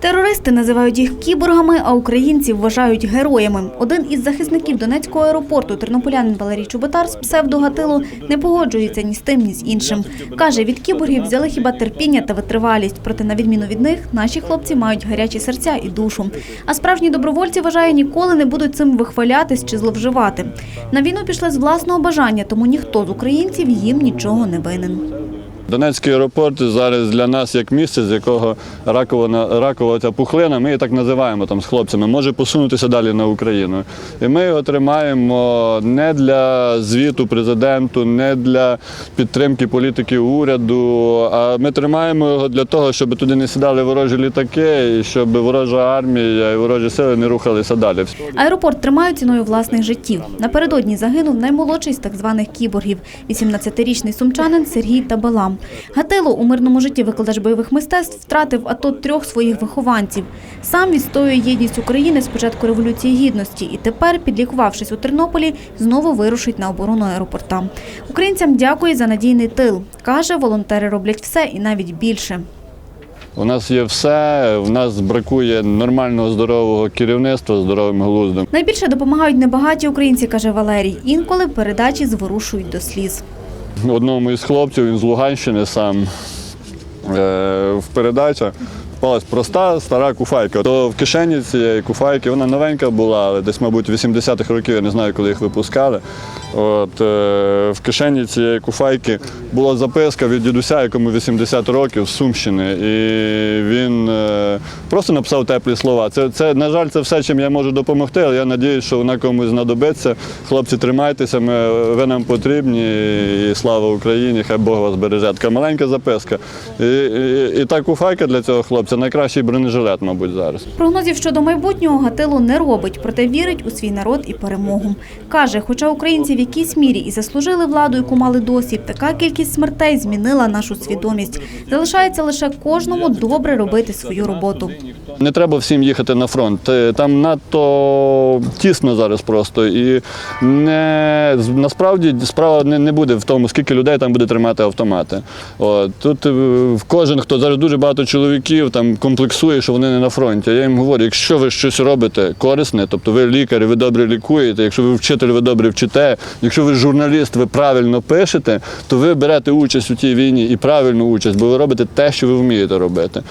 Терористи називають їх кіборгами, а українці вважають героями. Один із захисників Донецького аеропорту, тернополянин Валерій Чоботар з псевдогатилу, не погоджується ні з тим, ні з іншим. Каже, від кіборгів взяли хіба терпіння та витривалість. Проте, на відміну від них, наші хлопці мають гарячі серця і душу. А справжні добровольці вважає, ніколи не будуть цим вихвалятись чи зловживати. На війну пішли з власного бажання, тому ніхто з українців їм нічого не винен. Донецький аеропорт зараз для нас як місце, з якого ракова, ракова ця пухлина, ми її так називаємо там з хлопцями, може посунутися далі на Україну. І ми його тримаємо не для звіту президенту, не для підтримки політики уряду, а ми тримаємо його для того, щоб туди не сідали ворожі літаки, і щоб ворожа армія і ворожі сили не рухалися далі. Аеропорт тримають ціною власних життів. Напередодні загинув наймолодший з так званих кіборгів – 18-річний сумчанин Сергій Табалам. Гатило у мирному житті викладач бойових мистецтв втратив АТО трьох своїх вихованців. Сам відстоює єдність України з початку Революції Гідності і тепер, підлікувавшись у Тернополі, знову вирушить на оборону аеропорта. Українцям дякує за надійний тил. Каже, волонтери роблять все і навіть більше. У нас є все, в нас бракує нормального здорового керівництва, здоровим глуздом. Найбільше допомагають небагаті українці, каже Валерій. Інколи передачі зворушують до сліз. Одному із хлопців, він з Луганщини сам е, в передачах впалась проста стара куфайка. То в кишені цієї куфайки вона новенька була, але десь, мабуть, 80-х років, я не знаю, коли їх випускали. От, е, в кишені цієї куфайки була записка від дідуся, якому 80 років з Сумщини. І він е, просто написав теплі слова. Це, це, на жаль, це все, чим я можу допомогти, але я сподіваюся, що вона комусь знадобиться. Хлопці, тримайтеся, ми, ви нам потрібні. І слава Україні, хай Бог вас береже. Така маленька записка. І, і, і та куфайка для цього хлопця найкращий бронежилет, мабуть, зараз. Прогнозів щодо майбутнього Гатило не робить, проте вірить у свій народ і перемогу. Каже, хоча українці в якійсь мірі і заслужили владу, яку мали досі, така кількість смертей змінила нашу свідомість. Залишається лише кожному добре робити свою роботу. Не треба всім їхати на фронт. Е, Там надто тісно зараз просто. І не, насправді справа не, не буде в тому, скільки людей там буде тримати автомати. От, тут е, кожен, хто зараз дуже багато чоловіків там комплексує, що вони не на фронті. Я їм говорю, якщо ви щось робите корисне, тобто ви лікар, ви добре лікуєте, якщо ви вчитель, ви добре вчите, якщо ви журналіст, ви правильно пишете, то ви берете участь у тій війні і правильну участь, бо ви робите те, що ви вмієте робити.